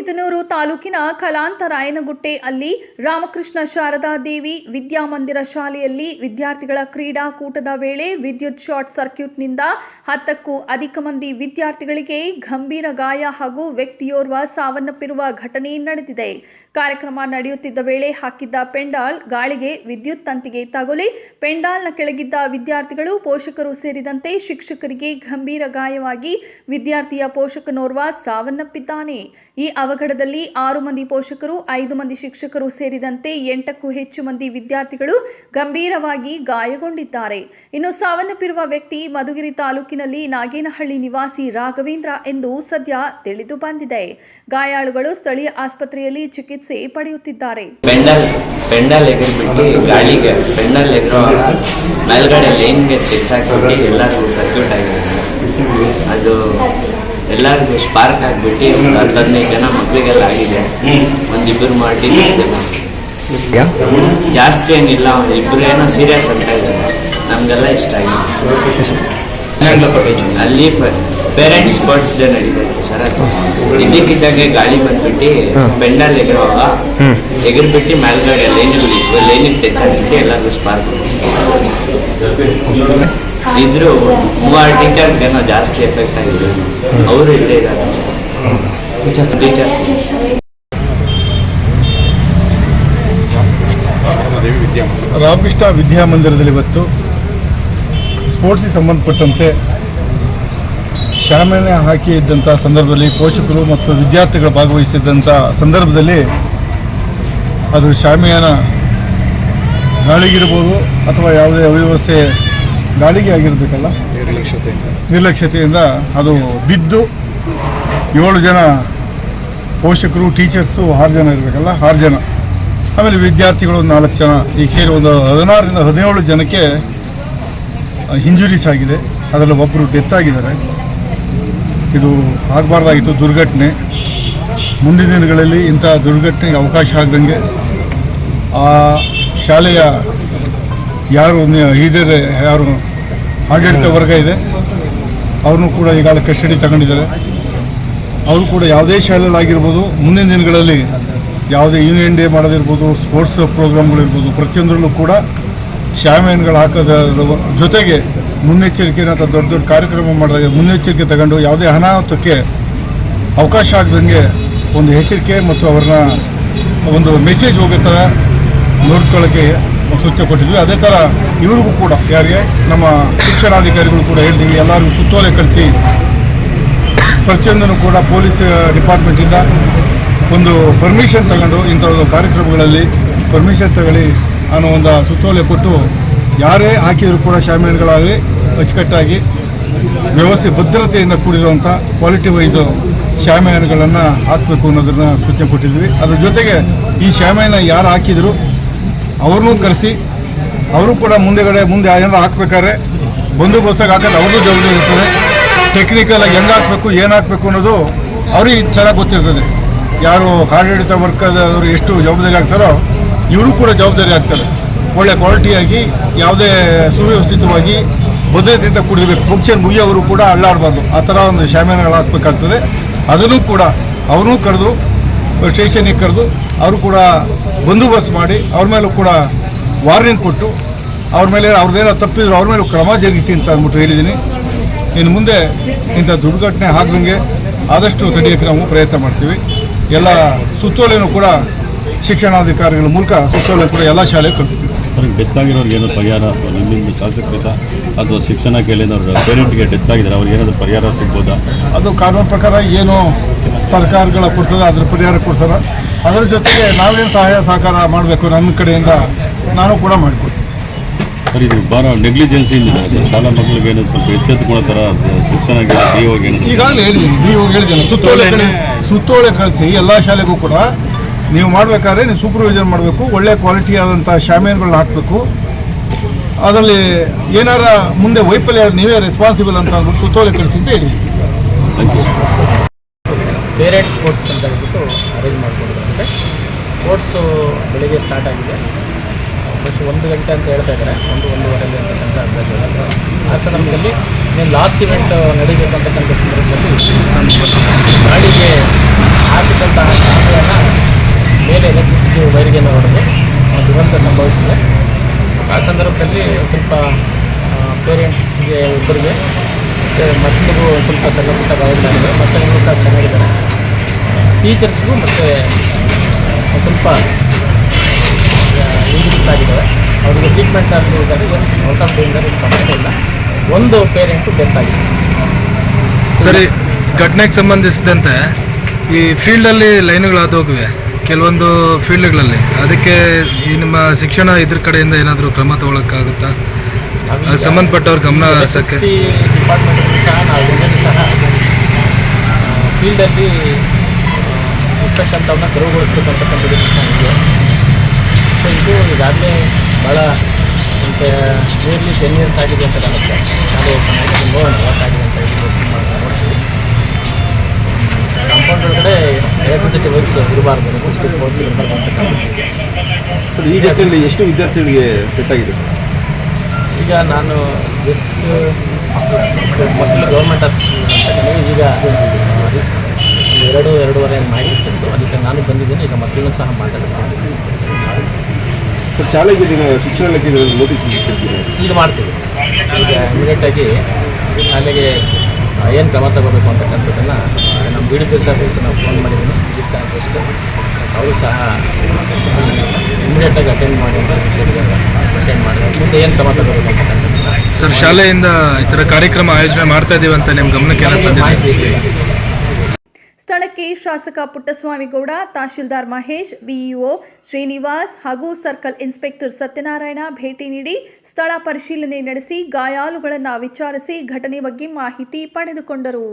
ಗೌರಿಬಿದನೂರು ತಾಲೂಕಿನ ಕಲಾಂತರಾಯನಗುಟ್ಟೆ ಅಲ್ಲಿ ರಾಮಕೃಷ್ಣ ಶಾರದಾ ದೇವಿ ವಿದ್ಯಾಮಂದಿರ ಶಾಲೆಯಲ್ಲಿ ವಿದ್ಯಾರ್ಥಿಗಳ ಕ್ರೀಡಾಕೂಟದ ವೇಳೆ ವಿದ್ಯುತ್ ಶಾರ್ಟ್ ಸರ್ಕ್ಯೂಟ್ನಿಂದ ಹತ್ತಕ್ಕೂ ಅಧಿಕ ಮಂದಿ ವಿದ್ಯಾರ್ಥಿಗಳಿಗೆ ಗಂಭೀರ ಗಾಯ ಹಾಗೂ ವ್ಯಕ್ತಿಯೋರ್ವ ಸಾವನ್ನಪ್ಪಿರುವ ಘಟನೆ ನಡೆದಿದೆ. ಕಾರ್ಯಕ್ರಮ ನಡೆಯುತ್ತಿದ್ದ ವೇಳೆ ಹಾಕಿದ್ದ ಪೆಂಡಾಲ್ ಗಾಳಿಗೆ ವಿದ್ಯುತ್ ತಂತಿಗೆ ತಗುಲಿ ಪೆಂಡಾಲ್ನ ಕೆಳಗಿದ್ದ ವಿದ್ಯಾರ್ಥಿಗಳು ಪೋಷಕರು ಸೇರಿದಂತೆ ಶಿಕ್ಷಕರಿಗೆ ಗಂಭೀರ ಗಾಯವಾಗಿ ವಿದ್ಯಾರ್ಥಿಯ ಪೋಷಕನೋರ್ವ ಸಾವನ್ನಪ್ಪಿದ್ದಾನೆ. ಈ ಅವಘಡದಲ್ಲಿ ಆರು ಮಂದಿ ಪೋಷಕರು, ಐದು ಮಂದಿ ಶಿಕ್ಷಕರು ಸೇರಿದಂತೆ ಎಂಟಕ್ಕೂ ಹೆಚ್ಚು ಮಂದಿ ವಿದ್ಯಾರ್ಥಿಗಳು ಗಂಭೀರವಾಗಿ ಗಾಯಗೊಂಡಿದ್ದಾರೆ. ಇನ್ನು ಸಾವನ್ನಪ್ಪಿರುವ ವ್ಯಕ್ತಿ ಮಧುಗಿರಿ ತಾಲೂಕಿನಲ್ಲಿ ನಾಗೇನಹಳ್ಳಿ ನಿವಾಸಿ ರಾಘವೇಂದ್ರ ಎಂದು ಸದ್ಯ ತಿಳಿದು ಬಂದಿದೆ. ಗಾಯಾಳುಗಳು ಸ್ಥಳೀಯ ಆಸ್ಪತ್ರೆಯಲ್ಲಿ ಚಿಕಿತ್ಸೆ ಪಡೆಯುತ್ತಿದ್ದಾರೆ. ಪೆಂಡಲ್ ಪೆಂಡಲ್ ಎಗರೋ ಮೇಲ್ಗಡೆ ಲೈನ್ಗೆ ತೆಚ್ಚಾಕ್ಬಿಟ್ಟು ಎಲ್ಲರಿಗೂ ಸರ್ಕ್ಯೂಟ್ ಆಗಿದೆ. ಅದು ಎಲ್ಲರಿಗೂ ಸ್ಪಾರ್ಕ್ ಆಗಿಬಿಟ್ಟು ಒಂದು ಹತ್ತು ಹದಿನೈದು ಜನ ಮಕ್ಕಳಿಗೆಲ್ಲ ಆಗಿದೆ. ಒಂದಿಬ್ಬರು ಮಾಡಿ ಯಾ? ಜಾಸ್ತಿ ಏನಿಲ್ಲ ಒಂದು ಇಬ್ಬರು ಏನೋ ಸೀರಿಯಸ್ ಅಂತ ಇದ್ದಾರೆ. ನಮಗೆಲ್ಲ ಇಷ್ಟ ಆಗಿದೆ. ಅಲ್ಲಿ ಪೇರೆಂಟ್ಸ್ ಸ್ಪೋರ್ಟ್ಸ್ ಡೇ ನಡೀತಾ ಇತ್ತು ಸರ್ ಇದಕ್ಕಿದ್ದಾಗೆ ಗಾಳಿ ಬಂದ್ಬಿಟ್ಟು ಬೆಂಡಲ್ಲಿ ಎಗರುವಾಗ. ಎಗರ್ಬಿಟ್ಟು ಮೇಲ್ಗಡೆ ಲೈನಿಗೆ ಲೈನಿಗೆ ಟಚ್ ಆಗಿಬಿಟ್ಟು ಎಲ್ಲರಿಗೂ ಸ್ಪಾರ್ಕ್ ಇದ್ರು ಮೂವರು ಟೀಚರ್ಸ್ಗೆ ಏನೋ ಜಾಸ್ತಿ ಎಫೆಕ್ಟ್ ಆಗಿದೆ. ಅವರು ಇಲ್ಲೇ ಇದ್ದಾರೆ. ಟೀಚರ್ಸ್ ರಾಮಕೃಷ್ಣ ವಿದ್ಯಾಮಂದಿರದಲ್ಲಿ ಇವತ್ತು ಸ್ಪೋರ್ಟ್ಸಿಗೆ ಸಂಬಂಧಪಟ್ಟಂತೆ ಶಾಮಿಯಾನ ಹಾಕಿ ಇದ್ದಂಥ ಸಂದರ್ಭದಲ್ಲಿ ಪೋಷಕರು ಮತ್ತು ವಿದ್ಯಾರ್ಥಿಗಳು ಭಾಗವಹಿಸಿದ್ದಂಥ ಸಂದರ್ಭದಲ್ಲಿ ಅದು ಶಾಮಿಯಾನ ಗಾಳಿಗಿರ್ಬೋದು ಅಥವಾ ಯಾವುದೇ ಅವ್ಯವಸ್ಥೆ ಗಾಳಿಗೆ ಆಗಿರಬೇಕಲ್ಲ? ನಿರ್ಲಕ್ಷ್ಯತೆಯಿಂದ. ಅದು ಬಿದ್ದು ಏಳು ಜನ ಪೋಷಕರು ಟೀಚರ್ಸು ಆರು ಜನ ಇರಬೇಕಲ್ಲ ಆರು ಜನ. ಆಮೇಲೆ ವಿದ್ಯಾರ್ಥಿಗಳು ನಾಲ್ಕು ಜನ ಈಗ ಸೇರಿ ಒಂದು ಹದಿನಾರರಿಂದ ಹದಿನೇಳು ಜನಕ್ಕೆ ಇಂಜುರೀಸ್ ಆಗಿದೆ. ಅದರಲ್ಲಿ ಒಬ್ಬರು ಡೆತ್ ಆಗಿದ್ದಾರೆ. ಇದು ಆಗಬಾರ್ದಾಗಿತ್ತು ದುರ್ಘಟನೆ. ಮುಂದಿನ ದಿನಗಳಲ್ಲಿ ಇಂಥ ದುರ್ಘಟನೆಗೆ ಅವಕಾಶ ಆಗದಂಗೆ ಆ ಶಾಲೆಯ ಯಾರು ಇದೇ ಯಾರು ಆಡಳಿತ ವರ್ಗ ಇದೆ, ಅವ್ರನ್ನೂ ಕೂಡ ಈಗಾಗಲೇ ಕಸ್ಟಡಿ ತಗೊಂಡಿದ್ದಾರೆ. ಅವರು ಕೂಡ ಯಾವುದೇ ಶಾಲೆಯಲ್ಲಿ ಆಗಿರ್ಬೋದು, ಮುಂದಿನ ದಿನಗಳಲ್ಲಿ ಯಾವುದೇ ಯೂನಿಯನ್ ಡೇ ಮಾಡೋದಿರ್ಬೋದು, ಸ್ಪೋರ್ಟ್ಸ್ ಪ್ರೋಗ್ರಾಮ್ಗಳಿರ್ಬೋದು ಪ್ರತಿಯೊಂದರಲ್ಲೂ ಕೂಡ ಶಾಮಿಯಾನ್ಗಳು ಹಾಕೋದ್ರ ಜೊತೆಗೆ ಮುನ್ನೆಚ್ಚರಿಕೆನ ಅಥವಾ ದೊಡ್ಡ ದೊಡ್ಡ ಕಾರ್ಯಕ್ರಮ ಮಾಡಿದಾಗ ಮುನ್ನೆಚ್ಚರಿಕೆ ತಗೊಂಡು ಯಾವುದೇ ಅನಾಹುತಕ್ಕೆ ಅವಕಾಶ ಆಗದಂಗೆ ಒಂದು ಎಚ್ಚರಿಕೆ ಮತ್ತು ಅವ್ರನ್ನ ಒಂದು ಮೆಸೇಜ್ ಹೋಗೋ ಥರ ನೋಡ್ಕೊಳ್ಳೋಕ್ಕೆ ಸೂಚನೆ ಕೊಟ್ಟಿದ್ವಿ. ಅದೇ ಥರ ಇವ್ರಿಗೂ ಕೂಡ, ಯಾರಿಗೆ ನಮ್ಮ ಶಿಕ್ಷಣಾಧಿಕಾರಿಗಳು ಕೂಡ ಹೇಳ್ತೀವಿ ಎಲ್ಲರಿಗೂ ಸುತ್ತೋಲೆ ಕಳಿಸಿ. ಪ್ರತಿಯೊಂದನ್ನು ಕೂಡ ಪೊಲೀಸ್ ಡಿಪಾರ್ಟ್ಮೆಂಟಿಂದ ಒಂದು ಪರ್ಮಿಷನ್ ತಗೊಂಡು ಇಂಥ ಕಾರ್ಯಕ್ರಮಗಳಲ್ಲಿ ಪರ್ಮಿಷನ್ ತಗೊಳ್ಳಿ ಅನ್ನೋ ಒಂದು ಸುತ್ತೋಲೆ ಕೊಟ್ಟು, ಯಾರೇ ಹಾಕಿದರೂ ಕೂಡ ಶಾಮಿಯಾನ್ಗಳಾಗಲಿ ಅಚ್ಚುಕಟ್ಟಾಗಿ ವ್ಯವಸ್ಥೆ, ಭದ್ರತೆಯಿಂದ ಕೂಡಿರುವಂಥ ಕ್ವಾಲಿಟಿ ವೈಸು ಶಾಮಿಯಾನ್ಗಳನ್ನು ಹಾಕಬೇಕು ಅನ್ನೋದನ್ನ ಸೂಚನೆ ಕೊಟ್ಟಿದ್ವಿ. ಅದ್ರ ಜೊತೆಗೆ ಈ ಶಾಮಿಯಾನ ಯಾರು ಹಾಕಿದ್ರು ಅವ್ರನ್ನೂ ಕರೆಸಿ, ಅವರು ಕೂಡ ಮುಂದೆಗಡೆ ಮುಂದೆ ಏನಾರು ಹಾಕ್ಬೇಕಾದ್ರೆ ಬಂದೋಬಸ್ತಾಗಿ ಹಾಕೋದು ಅವ್ರದ್ದು ಜವಾಬ್ದಾರಿ ಇರ್ತದೆ. ಟೆಕ್ನಿಕಲ್ ಆಗಿ ಹೆಂಗೆ ಹಾಕಬೇಕು, ಏನು ಹಾಕ್ಬೇಕು ಅನ್ನೋದು ಅವ್ರಿಗೆ ಚೆನ್ನಾಗಿ ಗೊತ್ತಿರ್ತದೆ. ಯಾರು ಆಡಳಿತ ವರ್ಗದವರು ಎಷ್ಟು ಜವಾಬ್ದಾರಿ ಆಗ್ತಾರೋ, ಇವರು ಕೂಡ ಜವಾಬ್ದಾರಿ ಆಗ್ತಾರೆ. ಒಳ್ಳೆ ಕ್ವಾಲಿಟಿಯಾಗಿ ಯಾವುದೇ ಸುವ್ಯವಸ್ಥಿತವಾಗಿ ಭದ್ರತೆಯಿಂದ ಕೂಡಿರಬೇಕು. ಫಂಕ್ಷನ್ ಮುಗಿಯೋವರು ಕೂಡ ಅಳ್ಳಾಡಬಾರ್ದು. ಆ ಥರ ಒಂದು ಶಾಮಿಯಾನಗಳು ಹಾಕ್ಬೇಕಾಗ್ತದೆ. ಅದನ್ನು ಕೂಡ ಅವನೂ ಕರೆದು ಸ್ಟೇಷನಿಗೆ ಕರೆದು ಅವರು ಕೂಡ ಬಂದೋಬಸ್ತ್ ಮಾಡಿ ಅವ್ರ ಮೇಲೂ ಕೂಡ ವಾರ್ನಿಂಗ್ ಕೊಟ್ಟು ಅವ್ರ ಮೇಲೆ ಅವ್ರದ್ದೇನೋ ತಪ್ಪಿದ್ರು ಅವ್ರ ಮೇಲೂ ಕ್ರಮ ಜರುಗಿಸಿ ಅಂತ ಅಂದ್ಬಿಟ್ಟು ಹೇಳಿದ್ದೀನಿ. ಇನ್ನು ಮುಂದೆ ಇಂಥ ದುರ್ಘಟನೆ ಆಗದಂಗೆ ಆದಷ್ಟು ತಡೆಯೋಕ್ಕೆ ನಾವು ಪ್ರಯತ್ನ ಮಾಡ್ತೀವಿ. ಎಲ್ಲ ಸುತ್ತೋಲೆನೂ ಕೂಡ ಶಿಕ್ಷಣಾಧಿಕಾರಿಗಳ ಮೂಲಕ ಸುತ್ತೋಲೆ ಕೂಡ ಎಲ್ಲ ಶಾಲೆಗೆ ಕಲಿಸ್ತೀವಿ ಅವ್ರಿಗೆ ಡೆತ್ ಆಗಿರೋರಿಗೆ ಏನಾದ್ರು ಪರಿಹಾರ ಅಥವಾ ನಿಮ್ಮಿಂದ ಶಾಸಕರಿಂದ ಅಥವಾ ಶಿಕ್ಷಣ ಕೇಳಿದವರು ಪೇರೆಂಟ್ಗೆ ಡೆತ್ ಆಗಿದ್ದಾರೆ ಅವ್ರಿಗೆ ಏನಾದರೂ ಪರಿಹಾರ ಸಿಗ್ಬೋದಾ? ಅದು ಕಾನೂನು ಪ್ರಕಾರ ಏನು ಸರ್ಕಾರಗಳ ಕೊಡ್ತದೆ ಅದ್ರ ಪರಿಹಾರ ಕೊಡ್ತಾರೆ ಅದರ ಜೊತೆಗೆ ನಾವೇನು ಸಹಾಯ ಸಹಕಾರ ಮಾಡಬೇಕು ನನ್ನ ಕಡೆಯಿಂದ ನಾನು ಕೂಡ ಮಾಡಿಕೊಡ್ತೀನಿ. ಸರ್ ಇದು ಭಾಳ ಶಾಲಾ ಸ್ವಲ್ಪ ಎಚ್ಚೆತ್ತುಕೊಳ್ಳೋ ಥರ ಶಿಕ್ಷಣ ಡಿ ಹೋಗಿ ಏನೋ ಈಗಾಗಲೇ ಹೇಳಿದ್ದೀನಿ ನೀವು ಹೇಳಿದ್ದೀನಿ ಸುತ್ತೋಲೆ ಕಳಿಸಿ ಎಲ್ಲ ಶಾಲೆಗೂ ಕೂಡ ನೀವು ಮಾಡಬೇಕಾದ್ರೆ ನೀವು ಸೂಪರ್ವೈಸರ್ ಮಾಡಬೇಕು ಒಳ್ಳೆ ಕ್ವಾಲಿಟಿ ಆದಂಥ ಶಾಮಿಯಾನ್ಗಳನ್ನ ಹಾಕಬೇಕು. ಅದರಲ್ಲಿ ಏನಾರ ಮುಂದೆ ವೈಫಲ್ಯ ನೀವೇ ರೆಸ್ಪಾನ್ಸಿಬಲ್ ಅಂತ ಅಂದ್ಬಿಟ್ಟು ಸುತ್ತೋಲೆ ಕಳಿಸಿ ಅಂತ ಹೇಳಿದ್ದೀನಿ. ಪೇರೆಂಟ್ಸ್ ಸ್ಪೋರ್ಟ್ಸ್ ಅಂತ ಹೇಳ್ಬಿಟ್ಟು ಅರೇಂಜ್ ಮಾಡಿಕೊಡೋದಾಗುತ್ತೆ ಸ್ಪೋರ್ಟ್ಸು ಬೆಳಿಗ್ಗೆ ಸ್ಟಾರ್ಟ್ ಆಗಿದೆ. ಫಸ್ಟ್ ಒಂದು ಗಂಟೆ ಅಂತ ಹೇಳ್ತಾ ಇದ್ದಾರೆ. ಒಂದು ಒಂದೂವರೆಗೆ ಅಂತಕ್ಕಂಥ ಅಂದಾಜು ಸಂದರ್ಭದಲ್ಲಿ ನೀನು ಲಾಸ್ಟ್ ಇವೆಂಟ್ ನಡೀಬೇಕಂತಕ್ಕಂಥ ಸಂದರ್ಭದಲ್ಲಿ ಗಾಳಿಗೆ ಹಾಕಿದಂತಹ ಶಾಲೆಯನ್ನು ಮೇಲೆ ಎಲೆಕ್ಟ್ರಿಸಿಟಿ ವೈರಿಗೆ ಹೊಡೆದು ದುರಂತ ಸಂಭವಿಸಿದೆ. ಆ ಸಂದರ್ಭದಲ್ಲಿ ಸ್ವಲ್ಪ ಪೇರೆಂಟ್ಸ್ಗೆ ಇಬ್ಬರಿಗೆ ಮತ್ತು ಮಕ್ಕಳಿಗೂ ಸ್ವಲ್ಪ ಸಣ್ಣ ಪುಟ್ಟ ಗಾಯಗಳಾಗಿದೆ ಮಕ್ಕಳಿಗೂ ಸಹ ಚೆನ್ನಾಗಿದ್ದಾರೆ. ಟೀಚರ್ಸ್ಗೂ ಮತ್ತು ಒಂದು ಸ್ವಲ್ಪ ಇಂಜುರೀಸ್ ಆಗಿದ್ದಾವೆ ಅವರಿಗೆ ಟ್ರೀಟ್ಮೆಂಟ್ ಆಗಿದ್ದಾರೆ ಏನು ಔಟ್ ಆಫ್ ಡೇಂಜರ್ ಸಮಸ್ಯೆ ಇಲ್ಲ. ಒಂದು ಪೇರೆಂಟು ಡೆತ್ ಆಗಿದೆ ಸರಿ, ಘಟನೆಗೆ ಸಂಬಂಧಿಸಿದಂತೆ ಈ ಫೀಲ್ಡಲ್ಲಿ ಹೋಗಿವೆ. ಕೆಲವೊಂದು ಫೀಲ್ಡ್ಗಳಲ್ಲಿ ಅದಕ್ಕೆ ಈ ನಿಮ್ಮ ಶಿಕ್ಷಣ ಇದ್ರ ಕಡೆಯಿಂದ ಏನಾದರೂ ಕ್ರಮ ತಗೊಳಕ್ಕಾಗುತ್ತಾ? ಸಂಬಂಧಪಟ್ಟವ್ರ ಗಮನ ಹರಿಸೋಕ್ಕೆ. ಡಿಪಾರ್ಟ್ಮೆಂಟ್ ಸಹ ನಾವು ಸಹ ಫೀಲ್ಡಲ್ಲಿ ಇರ್ತಕ್ಕಂಥವನ್ನ ತೆರವುಗೊಳಿಸ್ಬೇಕು ಅಂತಕ್ಕಂಥದ್ದು ಸಹ ಇದೆ. ಸೊ ಇದು ಈಗಾಗಲೇ ಭಾಳ ಒಂದು ನಿಯರ್ಲಿ ಟೆನ್ ಇಯರ್ಸ್ ಆಗಿದೆ ಅಂತ ಕಾಣುತ್ತೆ ಅದು ನೋಡೋಣ ಯಾಕಾಗಿದೆ ಅಂತ ಕಾಂಪೌಂಡ್ ಒಳಗಡೆ ಎಲೆಕ್ಟ್ರಿಸಿಟಿ ವರ್ಕ್ಸ್ ಇರಬಾರ್ದು ಎಲೆಕ್ಟ್ರಿಸಿಟಿ ವರ್ಕ್ಸ್ ಇರಬಾರ್ದು ಅಂತ ಸರ್ ಈ ರೀತಿಯಲ್ಲಿ ಎಷ್ಟು ವಿದ್ಯಾರ್ಥಿಗಳಿಗೆ ಪೆಟ್ಟಾಗಿದೆ? ಸರ್ ಈಗ ನಾನು ಜಸ್ಟ್ ಮೊದಲು ಗೌರ್ಮೆಂಟ್ ಅಂತ ಈಗ ಎರಡು ಎರಡೂವರೆ ಮಾಡಿ ಸಿಕ್ತು ಅದಕ್ಕೆ ನಾನು ಬಂದಿದ್ದೇನೆ. ಈಗ ಮಕ್ಕಳನ್ನು ಸಹ ಮಾತಾಡ್ತೀನಿ ಶಾಲೆಗೆ ದಿನ ಶಿಕ್ಷಣ ನೋಟಿಸ್ ಈಗ ಮಾಡ್ತೀವಿ. ಈಗ ಇಮಿಡಿಯೇಟಾಗಿ ಶಾಲೆಗೆ ಏನು ಕ್ರಮ ತಗೋಬೇಕು ಅಂತಕ್ಕಂಥದ್ದನ್ನು ನಮ್ಮ ಬಿ ಡಿ ಪಿ ಆಫೀಸ್ ನಾವು ಫೋನ್ ಮಾಡಿದ್ದೀನಿ. ಇದಕ್ಕೆ ಜಸ್ಟ್ ಅವರು ಸಹ ಇಮಿಡಿಯೇಟಾಗಿ ಅಟೆಂಡ್ ಮಾಡಿ ಅಂತ ಹೇಳಿದ್ದಾರೆ. ಅಟೆಂಡ್ ಮಾಡಿ ಮುಂದೆ ಏನು ಕ್ರಮ ತಗೋಬೇಕು ಸರ್ ಶಾಲೆಯಿಂದ ಈ ಥರ ಕಾರ್ಯಕ್ರಮ ಆಯೋಜನೆ ಮಾಡ್ತಾ ಇದೀವಿ ಅಂತ ನಿಮ್ಮ ಗಮನಕ್ಕೆ ಮಾಹಿತಿ ಸ್ಥಳಕ್ಕೆ ಶಾಸಕ ಪುಟ್ಟಸ್ವಾಮಿಗೌಡ ತಹಶೀಲ್ದಾರ್ ಮಹೇಶ್ ಬಿಇಒ ಶ್ರೀನಿವಾಸ್ ಹಾಗೂ ಸರ್ಕಲ್ ಇನ್ಸ್ಪೆಕ್ಟರ್ ಸತ್ಯನಾರಾಯಣ ಭೇಟಿ ನೀಡಿ ಸ್ಥಳ ಪರಿಶೀಲನೆ ನಡೆಸಿ ಗಾಯಾಳುಗಳನ್ನು ವಿಚಾರಿಸಿ ಘಟನೆ ಬಗ್ಗೆ ಮಾಹಿತಿ ಪಡೆದುಕೊಂಡರು.